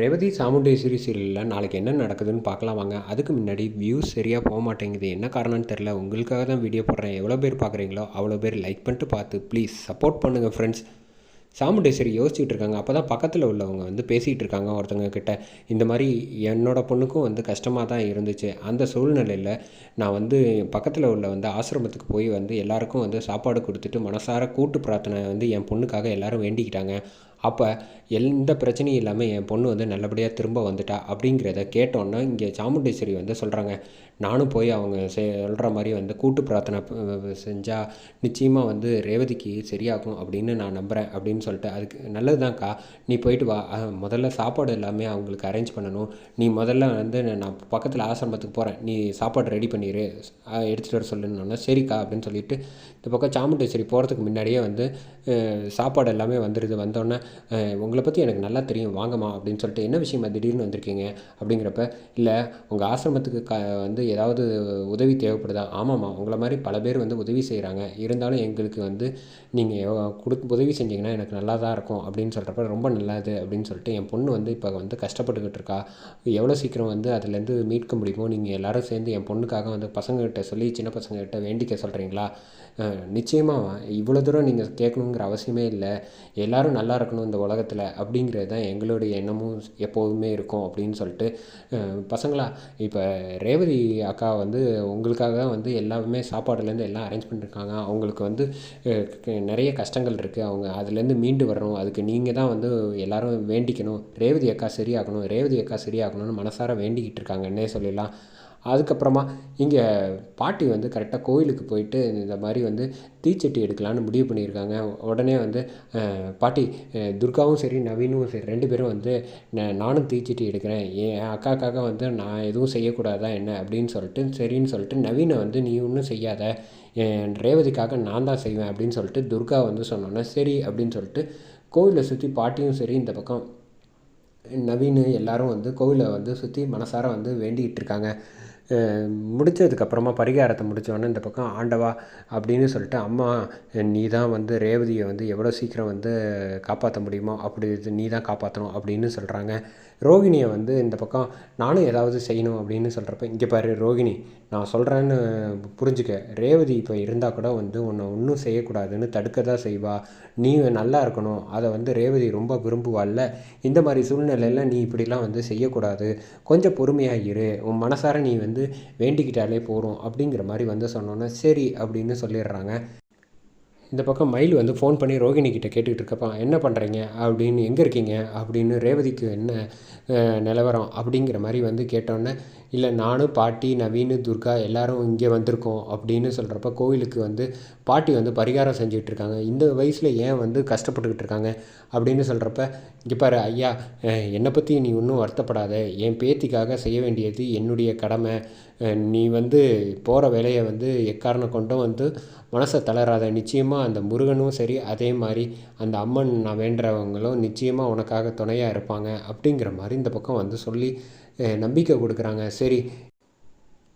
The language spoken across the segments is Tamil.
ரேவதி சாமுண்டேஸ்வரி சீரியலில் நாளைக்கு என்ன நடக்குதுன்னு பார்க்கலாம் வாங்க. அதுக்கு முன்னாடி வியூஸ் சரியாக போக மாட்டேங்குது என்ன காரணம்னு தெரில உங்களுக்காக தான் வீடியோ போடுறேன். எவ்வளோ பேர் பார்க்குறீங்களோ அவ்வளோ பேர் லைக் பண்ணிட்டு பார்த்து ப்ளீஸ் சப்போர்ட் பண்ணுங்கள் ஃப்ரெண்ட்ஸ் சாமுண்டேஸ்வரி யோசிச்சுட்டு இருக்காங்க. அப்போ தான் பக்கத்தில் உள்ளவங்க வந்து பேசிகிட்டு இருக்காங்க ஒருத்தவங்க கிட்ட. இந்த மாதிரி என்னோடய பொண்ணுக்கும் வந்து கஷ்டமாக தான் இருந்துச்சு. அந்த சூழ்நிலையில் நான் வந்து பக்கத்தில் உள்ள வந்து ஆசிரமத்துக்கு போய் வந்து எல்லாருக்கும் வந்து சாப்பாடு கொடுத்துட்டு மனசார கூட்டு பிரார்த்தனை வந்து என் பொண்ணுக்காக எல்லோரும் வேண்டிக்கிட்டாங்க. அப்போ எந்த பிரச்சனையும் இல்லாமல் என் பொண்ணு வந்து நல்லபடியாக திரும்ப வந்துட்டா அப்படிங்கிறத கேட்டோன்னா இங்கே சாமுண்டேஸ்வரி வந்து சொல்கிறாங்க நானும் போய் அவங்க சொல்கிற மாதிரி வந்து கூட்டு பிரார்த்தனை செஞ்சால் நிச்சயமாக வந்து ரேவதிக்கு சரியாகும் அப்படின்னு நான் நம்புகிறேன் அப்படின்னு சொல்லிட்டு அதுக்கு நல்லதுதான்க்கா. நீ போயிட்டு வா. முதல்ல சாப்பாடு எல்லாமே அவங்களுக்கு அரேஞ்ச் பண்ணணும். நீ முதல்ல வந்து நான் பக்கத்தில் ஆசிரமத்துக்கு போகிறேன் நீ சாப்பாடு ரெடி பண்ணிடு எடுத்துகிட்டு வர சொல்லுன்னு சரிக்கா அப்படின்னு சொல்லிட்டு இந்த பக்கம் சாமுண்டேஸ்வரி போகிறதுக்கு முன்னாடியே வந்து சாப்பாடு எல்லாமே வந்துடுது வந்தோடனே உங்களை பற்றி எனக்கு நல்லா தெரியும். வாங்கம்மா அப்படின்னு சொல்லிட்டு என்ன விஷயமா திடீர்னு வந்திருக்கீங்க? அப்படிங்கிறப்ப இல்லை உங்கள் ஆசிரமத்துக்கு க வந்து ஏதாவது உதவி தேவைப்படுதா? ஆமாம்மா. உங்களை மாதிரி பல பேர் வந்து உதவி செய்கிறாங்க இருந்தாலும் எங்களுக்கு வந்து நீங்கள் கொடு உதவி செஞ்சிங்கன்னா எனக்கு நல்லா தான் இருக்கும். அப்படின்னு சொல்கிறப்ப ரொம்ப நல்லது. அப்படின்னு சொல்லிட்டு என் பொண்ணு வந்து இப்போ வந்து கஷ்டப்பட்டுக்கிட்டு இருக்கா. எவ்வளோ சீக்கிரம் வந்து அதுலேருந்து மீட்க முடியுமோ நீங்கள் எல்லோரும் சேர்ந்து என் பொண்ணுக்காக வந்து பசங்கக்கிட்ட சொல்லி சின்ன பசங்கக்கிட்ட வேண்டிக்க சொல்கிறீங்களா நிச்சயமாக இவ்வளோ தூரம் நீங்கள் இருக்கணுங்கிற அவசியமே இல்லை. எல்லோரும் நல்லா இருக்கணும் இந்த உலகத்தில் அப்படிங்கிறது தான் எங்களுடைய எண்ணமும் எப்போதுமே இருக்கும் அப்படின்னு சொல்லிட்டு பசங்களா இப்போ ரேவதி அக்கா வந்து உங்களுக்காக தான் வந்து எல்லாமே சாப்பாடுலேருந்து எல்லாம் அரேஞ்ச் பண்ணியிருக்காங்க அவங்களுக்கு வந்து நிறைய கஷ்டங்கள் இருக்குது அவங்க அதுலேருந்து மீண்டு வரணும். அதுக்கு நீங்கள் தான் வந்து எல்லோரும் வேண்டிக்கணும். ரேவதி அக்கா சரியாகணும். ரேவதி அக்கா சரியாகணும்னு மனசார வேண்டிக்கிட்டு இருக்காங்கன்னே சொல்லிடலாம். அதுக்கப்புறமா இங்கே பாட்டி வந்து கரெக்டாக கோயிலுக்கு போயிட்டு இந்த மாதிரி வந்து தீச்சட்டி எடுக்கலான்னு முடிவு பண்ணியிருக்காங்க. உடனே வந்து பாட்டி துர்காவும் சரி நவீனும் சரி ரெண்டு பேரும் வந்து நானும் தீச்சட்டி எடுக்கிறேன். என் அக்காக்காக வந்து நான் எதுவும் செய்யக்கூடாதா என்ன? அப்படின்னு சொல்லிட்டு சரின்னு சொல்லிட்டு நவீனை வந்து நீ ஒன்றும் செய்யாத. என் ரேவதிக்காக நான் தான் செய்வேன். அப்படின்னு சொல்லிட்டு துர்கா வந்து சொன்னோன்னே சரி அப்படின்னு சொல்லிட்டு கோவிலை சுற்றி பாட்டியும் சரி இந்த பக்கம் நவீன் எல்லோரும் வந்து கோவிலை வந்து சுற்றி மனசார வந்து வேண்டிகிட்டு இருக்காங்க. முடித்ததுக்கப்புறமா பரிகாரத்தை முடித்தோடனே இந்த பக்கம் ஆண்டவா அப்படின்னு சொல்லிட்டு அம்மா நீ தான் வந்து ரேவதியை வந்து எவ்வளோ சீக்கிரம் வந்து காப்பாற்ற முடியுமோ அப்படி நீ தான் காப்பாற்றணும் அப்படின்னு சொல்கிறாங்க ரோகிணியை வந்து இந்த பக்கம் நானும் ஏதாவது செய்யணும் அப்படின்னு சொல்கிறப்ப இங்கே பாரு ரோகிணி நான் சொல்கிறேன்னு புரிஞ்சுக்க. ரேவதி இப்போ இருந்தால் கூட வந்து உன்னை ஒன்றும் செய்யக்கூடாதுன்னு தடுக்க தான் செய்வா. நீ நல்லா இருக்கணும். அதை வந்து ரேவதி ரொம்ப விரும்புவாள்ல இந்த மாதிரி சூழ்நிலையில் நீ இப்படிலாம் வந்து செய்யக்கூடாது. கொஞ்சம் பொறுமையாக இரு. உன் மனசார நீ வந்து வந்து வேண்டிக்கிட்டாலே போகிறோம் அப்படிங்கிற மாதிரி வந்து சொன்னோன்னே சரி அப்படின்னு சொல்லிடுறாங்க. இந்த பக்கம் மயில் வந்து ஃபோன் பண்ணி ரோகிணி கிட்டே கேட்டுக்கிட்டு இருக்கப்பா என்ன பண்ணுறீங்க அப்படின்னு எங்கே இருக்கீங்க? அப்படின்னு ரேவதிக்கு என்ன நிலவரம் அப்படிங்கிற மாதிரி வந்து கேட்டோன்னே இல்லை நானும் பாட்டி நவீன் துர்கா எல்லோரும் இங்கே வந்திருக்கோம். அப்படின்னு சொல்கிறப்ப கோவிலுக்கு வந்து பாட்டி வந்து பரிகாரம் செஞ்சுக்கிட்டு இருக்காங்க. இந்த வயசில் ஏன் வந்து கஷ்டப்பட்டுக்கிட்டு இருக்காங்க அப்படின்னு சொல்கிறப்ப இங்கே பாரு ஐயா என்னை பற்றி நீ ஒன்றும் வருத்தப்படாத. என் பேத்திக்காக செய்ய வேண்டியது என்னுடைய கடமை. நீ வந்து போகிற வேலையை வந்து எக்காரணம் கொண்டும் வந்து மனசை தளராத. நிச்சயமாக அந்த முருகனும் சரி அதே மாதிரி அந்த அம்மன் நான் வேண்டுறவங்களும் நிச்சயமாக உனக்காக துணையாக இருப்பாங்க அப்படிங்கிற மாதிரி இந்த பக்கம் வந்து சொல்லி நம்பிக்கை கொடுக்குறாங்க. சரி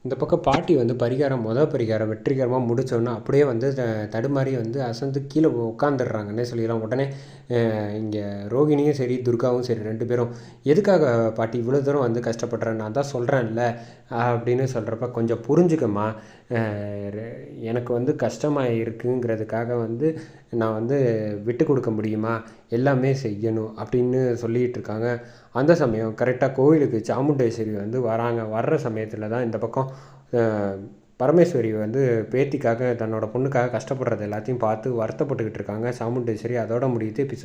இந்த பக்கம் பாட்டி வந்து பரிகாரம் மொதல் பரிகாரம் வெற்றிகரமாக முடித்தோன்னா அப்படியே வந்து த தடுமாறி வந்து அசந்து கீழே உட்காந்துடுறாங்கன்னே சொல்லிடலாம். உடனே இங்கே ரோகிணியும் சரி துர்காவும் சரி ரெண்டு பேரும் எதுக்காக பாட்டி இவ்வளோ தூரம் வந்து கஷ்டப்படுறேன் நான் தான் சொல்கிறேன்ல அப்படின்னு சொல்கிறப்ப கொஞ்சம் புரிஞ்சுக்கம்மா. எனக்கு வந்து கஷ்டமாக இருக்குங்கிறதுக்காக வந்து நான் வந்து விட்டு கொடுக்க முடியுமா? எல்லாமே செய்யணும் அப்படின்னு சொல்லிகிட்டு இருக்காங்க அந்த சமயம் கரெக்டாக கோவிலுக்கு சாமுண்டேஸ்வரி வந்து வராங்க. வர்ற சமயத்தில் தான் இந்த பக்கம் பரமேஸ்வரி வந்து பேத்திக்காக தன்னோட பொண்ணுக்காக கஷ்டப்படுறது எல்லாத்தையும் பார்த்து வருத்தப்பட்டுக்கிட்டு இருக்காங்க சாமுண்டேஸ்வரி அதோட முடியுது எபிசோட்